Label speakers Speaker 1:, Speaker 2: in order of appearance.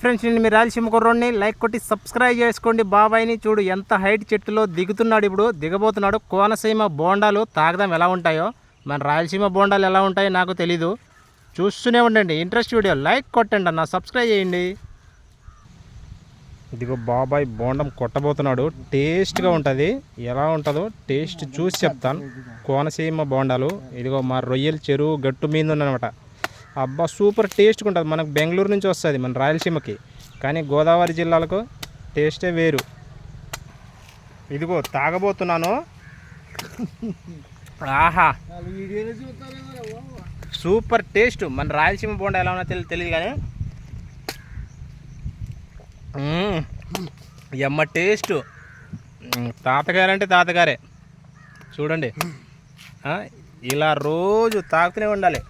Speaker 1: Friends నేను మీ రాయలసీమ కుర్రోడిని. లైక్ కొట్టి సబ్స్క్రైబ్ చేసుకోండి. బాబాయ్ని చూడు ఎంత హైట్ చెట్టులో దిగుతున్నాడు ఇప్పుడు. దిగబోతున్నాడు. కోనసీమ బోండాలు తాగదాం ఎలా ఉంటాయో. మన రాయలసీమ బోండాలు ఎలా ఉంటాయో నాకు తెలీదు. చూస్తూనే ఉండండి. Interest video. లైక్ కొట్టండి అన్న. సబ్స్క్రైబ్ చేయండి. ఇదిగో బాబాయ్ బోండం కొట్టబోతున్నాడు. టేస్ట్గా ఉంటుంది. ఎలా ఉంటుందో టేస్ట్ చూసి చెప్తాను. కోనసీమ బోండాలు. ఇదిగో మా రొయ్యల చెరువు గట్టు మీద ఉందన్నమాట అబ్బా సూపర్ టేస్ట్గా ఉంటుంది. మనకు బెంగళూరు నుంచి వస్తుంది మన రాయలసీమకి. కానీ గోదావరి జిల్లాలకు టేస్టే వేరు. ఇదిగో తాగబోతున్నాను. ఆహా. Super taste. మన రాయలసీమ బోండా ఎలా ఉన్నా తెలియదు తెలియదు కానీ. ఎమ్మ టేస్ట్. తాతగారు అంటే తాతగారే. చూడండి. ఇలా రోజు తాగుతూనే ఉండాలి.